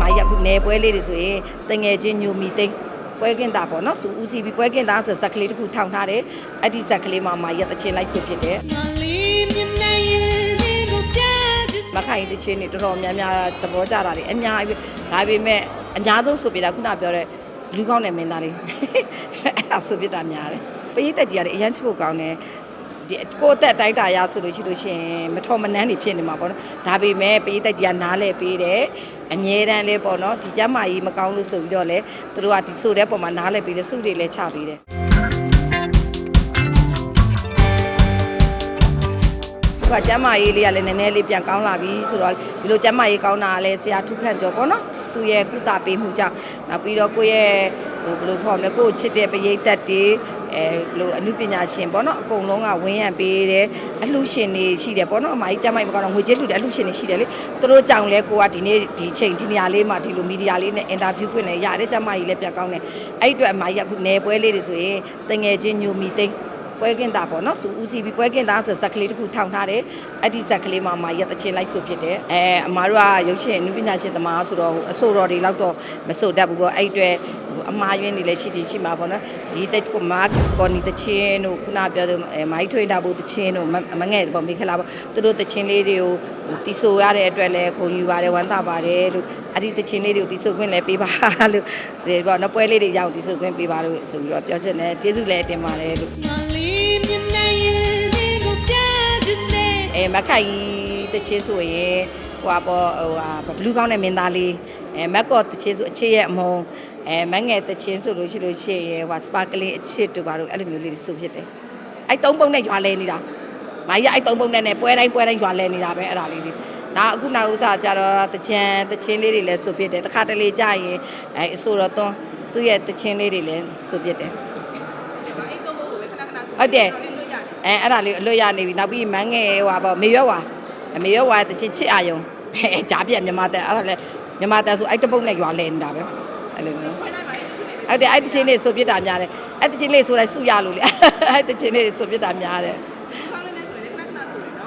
မာကြီးကခုနယ်ပွဲလေးတွေဆိုရင်တငယ်ချင်းညိုမီသိန်းပွဲကင်းတာပေါ့နော်သူဦးစီးပြီးပွဲကင်းတာဆိုဇက်ကလေးတစ်ခုထောင်ထားတယ်အဲ့ဒီဇက်ကလေးမှာမာကြီးကတချင်းလိုက်ဆိုဖြစ်တယ်ငါလေးမျက်နှာရည်တွေကိုပြချင်မခိုင်တချင်းတွေတော်တော်များများသဘောကျတာတွေအများကြီးပဲဒါပေမဲ့အများဆုံးဆိုပြတာခုနပြောတဲ့လူကောင်းတဲ့မင်းသားလေးအဲ့ဒါဆိုပြတာများတယ်ပရိသတ်ကြီးကလည်းအရန်ချဖို့ကောင်းတယ် ဒီကိုယ့်အသက်တိုက်တာရဆိုလို့ရှိလို့ရှိရင်မထော်မနှမ်းနေဖြစ်နေမှာပေါ့နော်ဒါပေမဲ့ပရိသတ်ကြီးကနားလဲပေးတယ်အမြဲတမ်းလေးပေါ့နော်ဒီကျမ်းမာကြီးမကောင်းလို့ဆိုပြီးတော့လေသူတို့ကဒီဆိုတဲ့ပုံမှာနားလဲပေးတယ်စုတွေလည်းချပေးတယ်သူကကျမ်းမာရေးလေးကလည်းနည်းနည်းလေးပြန်ကောင်းလာပြီဆိုတော့ဒီလိုကျမ်းမာရေးကောင်းတာကလည်းဆရာထုခန့်ကျော်ပေါ့နော်သူရဲ့ကုသပေးမှုကြောင့်နောက်ပြီးတော့ကိုယ့်ရဲ့ဟိုဘယ်လိုခေါ်မလဲကိုယ့်ကိုချစ်တဲ့ပရိသတ်တွေ အဲဘယ်လိုအမှုပညာရှင်ပေါ့နော်အကုန်လုံးကဝင်းရံပေးတယ်အလှရှင်တွေရှိတယ်ပေါ့နော်အမကြီးကျမ်းမာရေးမကောင်းတော့ငွေကြေးလှူတယ်အလှရှင်တွေရှိတယ်လေသူတို့ကြောင့်လဲကိုကဒီနေ့ဒီချိန်ဒီနေရာလေးမှာဒီလိုမီဒီယာလေးနဲ့အင်တာဗျူးခွင့်လည်းရတယ်ကျမ်းမာရေးလည်းပြန်ကောင်းတယ်အဲ့ဒီအတွက်အမကြီးကခုနယ်ပွဲလေးတွေဆိုရင်တငယ်ချင်းညိုမီသိန်းပွဲကင်းတာပေါ့နော်သူဦးစီးပြီးပွဲကင်းတာဆိုဇက်ကလေးတစ်ခုထောင်ထားတယ်အဲ့ဒီဇက်ကလေးမှာမာရက်တချင်းလိုက်ဆိုဖြစ်တယ်အဲအမားတို့ကရုပ်ရှင်အနုပညာရှင်သမားဆိုတော့ဟိုအဆိုတော်တွေလောက်တော့မဆိုတတ်ဘူးပေါ့အဲ့အတွေ့ဟို အမားယွင်းနေလည်းရှိချင်းရှိမှာပေါ့နော်ဒီတက်ကိုမာကော်နီတချင်းတို့ခုနပြောတဲ့အဲမိုင်းထွေးတာဘူးတချင်းတို့မမငဲ့ပေါ့မိခလာပေါ့သူတို့တချင်းလေးတွေကိုဟိုတီဆိုရတဲ့အတွက်လည်းဂုဏ်ယူပါတယ်ဝမ်းသာပါတယ်လို့အဲ့ဒီတချင်းလေးတွေကိုတီဆိုခွင့်လည်းပေးပါလို့ဒီပေါ့နော်ပွဲလေးတွေရအောင်တီဆိုခွင့်ပေးပါလို့ဆိုပြီးတော့ပြောချင်တယ်ကျေးဇူးလည်းတင်ပါတယ်လို့ငါလေးမျက်နှာရည်တွေကိုပြချင်တယ်အဲမခိုင်တချင်းဆိုရင်ဟိုပါပေါ့ဟိုဟာဘလူးကောင်းတဲ့မင်းသားလေးအဲမက်ကော့တချင်းဆိုအချစ်ရဲ့အမုံ အဲမငယ်တချင်းဆိုလို့ရှိလို့ရှိရင်ဟိုစပါကလေးအချစ်တို့ပါတော့အဲ့လိုမျိုးလေးတွေဆိုဖြစ်တယ်အဲ့သုံးပုံနဲ့ရွာလဲနေတာမာကြီးအဲ့သုံးပုံနဲ့နဲ့ပွဲတိုင်းပွဲတိုင်းရွာလဲနေတာပဲအဲ့ဒါလေးတွေနောက်အခုနောက်ဥစားကြတော့တချင်တချင်းလေးတွေလည်းဆိုဖြစ်တယ်တစ်ခါတလေကြာရင်အဲအဆိုတော့သွန်းသူ့ရဲ့တချင်းလေးတွေလည်းဆိုဖြစ်တယ်ဟုတ်တယ်အဲအဲ့ဒါလေးအလွတ်ရနေပြီနောက်ပြီးမန်းငယ်ဟိုပါပေါ့မေရွက်ဝါမေရွက်ဝါတချင်းချစ်အာယုံအဲဂျားပြက်မြန်မာတဲ့အဲ့ဒါလည်းမြန်မာတဲ့ဆိုအဲ့တပုတ်နဲ့ရွာလဲနေတာပဲ အဲ့လိုမျိုးဟုတ်တယ်အဲ့တချင်းလေးဆိုပြစ်တာများတယ်အဲ့တချင်းလေးဆိုလိုက်စုရလို့လေအဲ့တချင်းလေးဆိုပြစ်တာများတယ်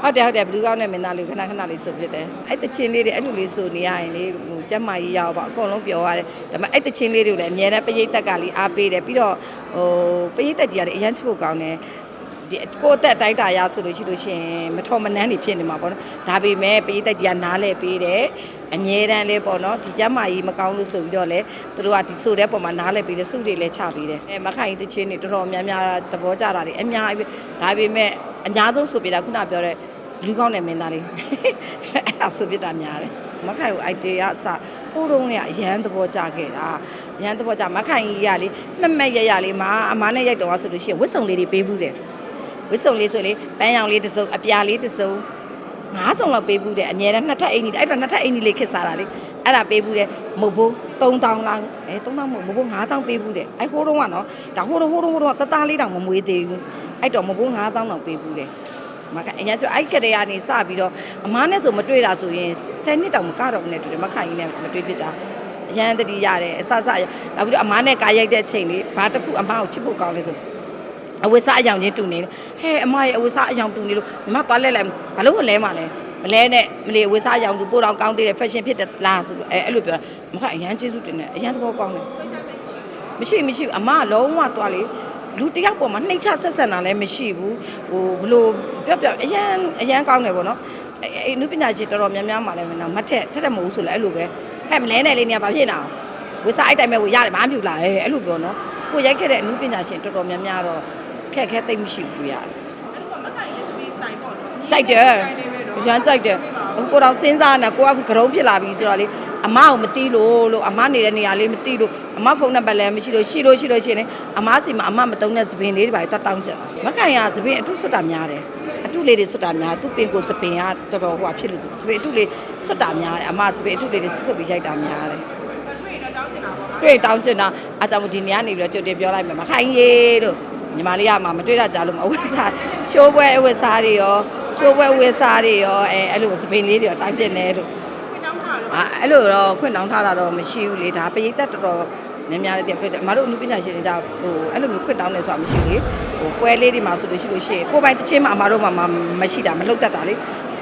ဟုတ်တယ်ဟုတ်တယ်ဘလူးကောင်းနဲ့မင်းသားလေးခဏခဏလေးဆိုပြစ်တယ်အဲ့တချင်းလေးတွေအဲ့လိုလေးဆိုနေရရင်လေဟိုကျမ်းမာကြီးရအောင်ပေါ့အကုန်လုံးပြောရတယ်ဒါပေမဲ့အဲ့တချင်းလေးတွေကိုလည်းအများနဲ့ပရိသတ်ကလေးအားပေးတယ်ပြီးတော့ဟိုပရိသတ်ကြီးကလည်းအရန်ချဖို့ကောင်းတယ် ဒီကိုယ့်အသက်တိုက်တာရဆိုလို့ရှိလို့ရှိရင်မထော်မနှမ်းနေဖြစ်နေမှာပေါ့နော်ဒါပေမဲ့ပရိသတ်ကြီးကနားလဲပေးတယ်အမြဲတမ်းလေးပေါ့နော်ဒီကျမ်းမာကြီးမကောင်းလို့ဆိုပြီးတော့လေသူတို့ကဒီဆိုတဲ့ပုံမှာနားလဲပေးတယ်စုတွေလည်းချပေးတယ်အဲမခိုင်တချင်းတွေတော်တော်များများသဘောကျတာတွေအများကြီးပဲဒါပေမဲ့အများဆုံးဆိုပြတာခုနပြောတဲ့လူကောင်းတဲ့မင်းသားလေးအဲ့ဒါဆိုပြတာများတယ်မခိုင်ကို idea အစဟိုးတုန်းကအရန်သဘောကျခဲ့တာအရန်သဘောကျမခိုင်ကြီးကလေမက်မက်ရရလေးမှာအမားနဲ့ရိုက်တော့ဆိုလို့ရှိရင်ဝစ်စုံလေးတွေပေးဘူးတယ် ဝစ်စုံလေးဆိုလေပန်းရောင်လေးတစ်စုံအပြာလေးတစ်စုံငါးစုံလောက်ပေးဘူးတယ်အများနဲ့နှစ်ထပ်အိမ်ကြီးအဲ့တော့နှစ်ထပ်အိမ်ကြီးလေးခစ်စားတာလေအဲ့ဒါပေးဘူးတယ်မုတ်ဘိုး3000လောက်အဲ3000မုတ်ဘိုး9000ပေးဘူးတယ်အဲ့ဟိုးတော့ကနော်ဒါဟိုးတော့ဟိုးတော့ဟိုးတော့တသားလေးတောင်မမွေးသေးဘူးအဲ့တော့မုတ်ဘိုး9000လောက်ပေးဘူးတယ်မခိုင်အညာကျအဲ့ကတည်းကနေစပြီးတော့အမားနဲ့ဆိုမတွေ့တာဆိုရင်10နှစ်တောင်မကတော့ဘူးနဲ့တူတယ်မခိုင်ကြီးနဲ့မတွေ့ဖြစ်တာအရန်တတိရတယ်အဆဆရနောက်ပြီးတော့အမားနဲ့ကာရိုက်တဲ့အချိန်လေးဘာတစ်ခုအမားကိုချစ်ဖို့ကောင်းလဲဆို အဝတ်စားအယောင်ချင်းတူနေတယ်ဟဲ့အမရဲ့အဝတ်စားအယောင်တူနေလို့ညီမသွားလဲလိုက်ဘာလို့မလဲမလဲမလဲနဲ့မလေးအဝတ်စားအယောင်တူပို့တော့ကောင်းသေးတယ် fashion ဖြစ်တယ်လားဆိုအဲအဲ့လိုပြောမခအရန်ကျေးဇူးတင်တယ်အရန်သဘောကောင်းတယ်မရှိမရှိဘူးအမကလုံးဝသွားလေလူတယောက်ပေါ်မှာနှိမ့်ချဆက်ဆက်တာလည်းမရှိဘူးဟိုဘလို့ပြောပြောအရန်အရန်ကောင်းတယ်ပေါ့နော်အဲအဲနုပညာရှင်တော်တော်များများမှလည်းမနော်မထက်ထက်ထက်မဟုတ်ဘူးဆိုလည်းအဲ့လိုပဲဟဲ့မလဲနဲ့လေးနေရာဘာဖြစ်နေအောင်ဝတ်စားအဲ့တိုင်းပဲဝရတယ်မအားပြူလားအဲအဲ့လိုပြောနော်ကိုရိုက်ခဲ့တဲ့အနုပညာရှင်တော်တော်များများတော့ ခက်ခဲသိမ့်မရှိဘူးတွေ့ရတယ်ကြိုက်တယ်ရမ်းကြိုက်တယ်အခုကိုတော့စဉ်းစားနေကိုကအခုကရုံးဖြစ်လာပြီဆိုတော့လေအမကိုမတီးလို့လို့အမနေတဲ့နေရာလေးမတီးလို့အမဖုန်းနံပါတ်လည်းမရှိလို့ရှိလို့ရှိလို့ရှိရင်လေအမစီမှာအမမတုံးတဲ့သပင်လေးတွေပါတော့တောင်းကြတာမခိုင်ရသပင်အထုစွတ်တာများတယ်အထုလေးတွေစွတ်တာများသူပင်ကိုသပင်ကတော်တော်ဟိုဖြစ်လို့ဆိုသပင်အထုလေးစွတ်တာများတယ်အမသပင်အထုလေးတွေစွတ်စွတ်ပြီးရိုက်တာများတယ်တွေ့တောင်းချင်တာအားကြောင့်ဒီနေ့ကနေပြီးတော့ကြိုတင်ပြောလိုက်မယ်မခိုင်ရေလို့ ညီမလေးကမှမတွေ့တာကြားလို့မအဝတ်စားရှိုးပွဲအဝတ်စားတွေရောရှိုးပွဲဝတ်စားတွေရောအဲအဲ့လိုစပင်လေးတွေရောတောင်းချင်တယ်လို့အာအဲ့လိုတော့ခွင့်တောင်းထားတာတော့မရှိဘူးလေဒါပရိသတ်တော်တော်များများလေးတည်းပြတယ်အမတို့အမှုပညာရှင်တွေကြောင့်ဟိုအဲ့လိုမျိုးခွင့်တောင်းနေဆိုတာမရှိဘူးလေဟိုပွဲလေးတွေမှာဆိုလို့ရှိလို့ရှိရင်ကိုယ်ပိုင်တစ်ချင်းမှအမတို့မှမရှိတာမလုပ်တတ်တာလေ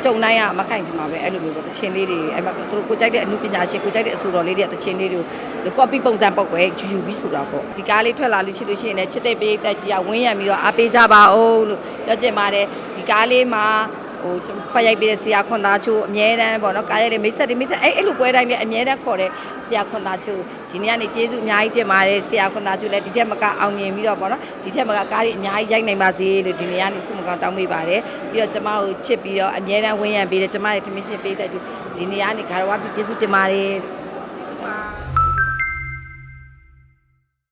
ကြုံတိုင်းကမခိုင်ချင်ပါပဲအဲ့လိုမျိုးပေါ့တချင်းလေးတွေအဲ့မှာသူတို့ကိုကြိုက်တဲ့အမှုပညာရှင်ကိုကြိုက်တဲ့အဆိုတော်လေးတွေကတချင်းလေးတွေကို copy ပုံစံပုတ်ပဲယူယူပြီးဆိုတာပေါ့ဒီကားလေးထွက်လာလို့ရှိလို့ရှိရင်လည်းချစ်တဲ့ပေးတက်ကြီးကဝင်းရံပြီးတော့အားပေးကြပါဦးလို့ပြောချင်ပါတယ်ဒီကားလေးမှာ ဟိုခွက်ရိုက်ပေးတဲ့ဆရာခွန်သားချိုအမြဲတမ်းပေါ့နော်ကားရိုက်တဲ့မိတ်ဆက်တွေမိတ်ဆက်အဲ့အဲ့လိုပွဲတိုင်းလည်းအမြဲတမ်းခေါ်တဲ့ဆရာခွန်သားချိုဒီနေ့ကနေကျေးဇူးအများကြီးတင်ပါတယ်ဆရာခွန်သားချိုလည်းဒီထက်မကအောင်မြင်ပြီးတော့ပေါ့နော်ဒီထက်မကကားတွေအများကြီးရိုက်နိုင်ပါစေလို့ဒီနေ့ကနေဆုမကောင်းတောင်းပေးပါတယ်ပြီးတော့ကျမကိုချစ်ပြီးတော့အမြဲတမ်းဝင်းရံပေးတဲ့ကျမရဲ့ထမင်းရှင်ပေးတဲ့သူဒီနေ့ကနေဂါရဝပြီးကျေးဇူးတင်ပါတယ်